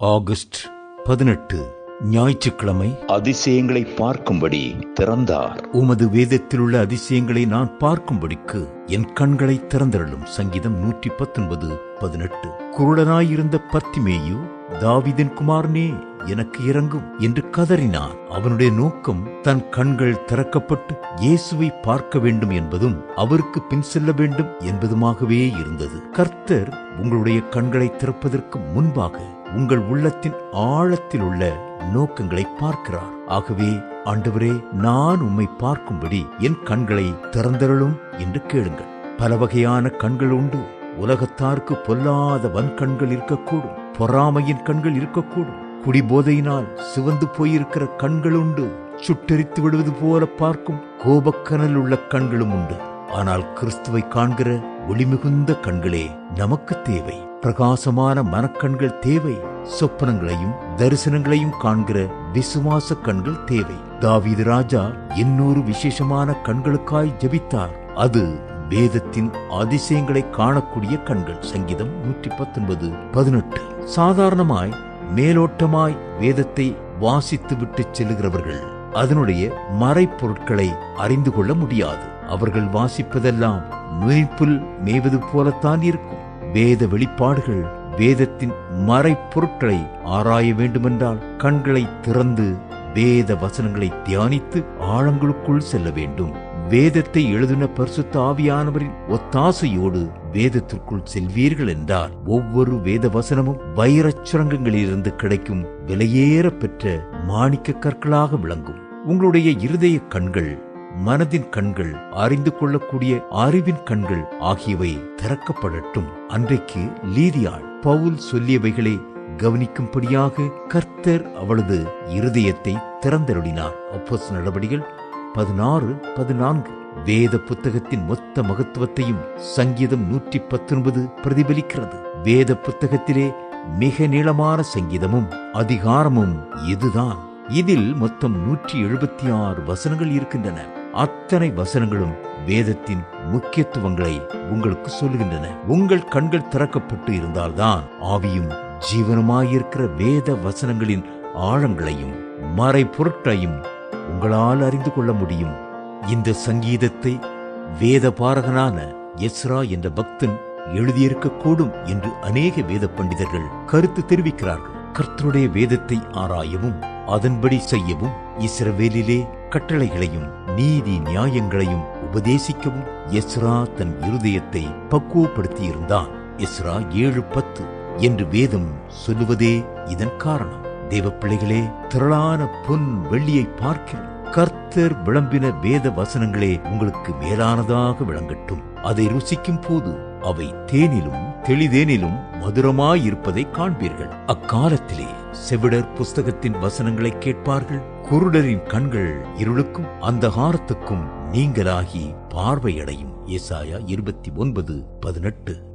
August பதினெட்டு ஞாயிற்றுக்கிழமை. அதிசயங்களை பார்க்கும்படி திறந்தார். உமது வேதத்திலுள்ள அதிசயங்களை நான் பார்க்கும்படிக்கு என் கண்களை திறந்தருளும் சங்கீதம் நூற்றி பத்தொன்பது பதினெட்டு. குருடனாயிருந்த பர்த்திமேயு தாவிதின் குமாரனே எனக்கு இறங்கும் என்று கதறினான். அவனுடைய நோக்கம் தன் கண்கள் திறக்கப்பட்டு இயேசுவை பார்க்க வேண்டும் என்பதும் அவருக்கு பின் செல்ல வேண்டும் என்பதுமாகவே இருந்தது. கர்த்தர் உங்களுடைய கண்களை திறப்பதற்கு முன்பாக உங்கள் உள்ளத்தின் ஆழத்தில் உள்ள நோக்கங்களை பார்க்கிறார். ஆகவே ஆண்டவரே நான் உம்மை பார்க்கும்படி என் கண்களை திறந்தருளும் என்று கேளுங்கள். பல வகையான கண்கள் உண்டு. உலகத்தாருக்கு பொல்லாத வன்கண்கள் இருக்கக்கூடும். பொறாமையின் கண்கள் இருக்கக்கூடும். குடிபோதையினால் சிவந்து போயிருக்கிற கண்கள் உண்டு. சுட்டெரித்து விடுவது போல பார்க்கும் கோபக்கனல் உள்ள கண்களும் உண்டு. ஆனால் கிறிஸ்துவை காண்கிற ஒளிமிகுந்த கண்களே நமக்கு தேவை. பிரகாசமான மனக்கண்கள் தேவை. சொப்பனங்களையும் தரிசனங்களையும் காண்கிற விசுவாச கண்கள் தேவை. தாவீது ராஜா இன்னொரு விசேஷமான கண்களுக்காய் ஜபித்தார். அது வேதத்தின் அதிசயங்களை காணக்கூடிய கண்கள். சங்கீதம் நூற்றி பத்தொன்பது பதினெட்டு. சாதாரணமாய் மேலோட்டமாய் வேதத்தை வாசித்து விட்டு செல்லுகிறவர்கள் அதனுடைய மறைப்பொருட்களை அறிந்து கொள்ள முடியாது. அவர்கள் வாசிப்பதெல்லாம் நுழைப்புல் மேய்வது போலத்தான் இருக்கும். வேத வெளிப்பாடுகள் வேதத்தின் மறைப்பொருட்களை ஆராய வேண்டுமென்றால் கண்களை திறந்து வேத வசனங்களை தியானித்து ஆழங்களுக்குள் செல்ல வேண்டும். வேதத்தை எழுதின பரிசுத்த ஆவியானவரின் ஒத்தாசையோடு வேதத்திற்குள் செல்வீர்கள் என்றால் ஒவ்வொரு வேத வசனமும் வைரச்சுரங்கங்களிலிருந்து கிடைக்கும் விலையேற பெற்ற மாணிக்க கற்களாக விளங்கும். உங்களுடைய இருதய கண்கள் மனதின் கண்கள் அறிந்து கொள்ளக்கூடிய அறிவின் கண்கள் ஆகியவை திறக்கப்படட்டும். அன்றைக்கு லீதியாள் பவுல் சொல்லியவைகளை கவனிக்கும்படியாக கர்த்தர் அவளது இருதயத்தை திறந்தருளினார். அப்போஸ் நடவடிகள் பதினாறு பதினான்கு. வேத புத்தகத்தின் மொத்த மகத்துவத்தையும் சங்கீதம் நூற்றி பத்தொன்பது பிரதிபலிக்கிறது. வேத புத்தகத்திலே மிக நீளமான சங்கீதமும் அதிகாரமும் இதுதான். இதில் மொத்தம் நூற்றி எழுபத்தி ஆறு வசனங்கள் இருக்கின்றன. அத்தனை வசனங்களும் வேதத்தின் முக்கியத்துவங்களை உங்களுக்கு சொல்லுகின்றன. உங்கள் கண்கள் திறக்கப்பட்டு இருந்தால்தான் ஆவியும் ஜீவனமாயிருக்கிற வேத வசனங்களின் ஆழங்களையும் மறைபொருட்களையும் உங்களால் அறிந்து கொள்ள முடியும். இந்த சங்கீதத்தை வேத பாரகனான எஸ்ரா என்ற பக்தன் எழுதியிருக்கக்கூடும் என்று அநேக வேத பண்டிதர்கள் கருத்து தெரிவிக்கிறார்கள். கர்த்தருடைய வேதத்தை ஆராயவும் அதன்படி செய்யவும் இஸ்ரவேலிலே கட்டளைகளையும் நீதி நியாயங்களையும் உபதேசிக்கவும். எஸ்ரா தன் இருதயத்தை பக்குவப்படுத்தியிருந்தான். எஸ்ரா ஏழு பத்து என்று வேதம் சொல்லுவதே இதன் காரணம். தேவ பிள்ளைகளே திரளான பொன் வெள்ளியை பார்க்கிறோம் கர்த்தர் விளம்பின வேத வசனங்களே உங்களுக்கு மேலானதாக விளங்கட்டும். அதை ருசிக்கும் போது அவை தேனிலும் தெளிதேனிலும் மதுரமாயிருப்பதை காண்பீர்கள். அக்காலத்திலே செவிடர் புஸ்தகத்தின் வசனங்களை கேட்பார்கள். குருடரின் கண்கள் இருளுக்கும் அந்தகாரத்துக்கும் நீங்களாகி பார்வையடையும். ஏசாயா இருபத்தி ஒன்பது பதினெட்டு.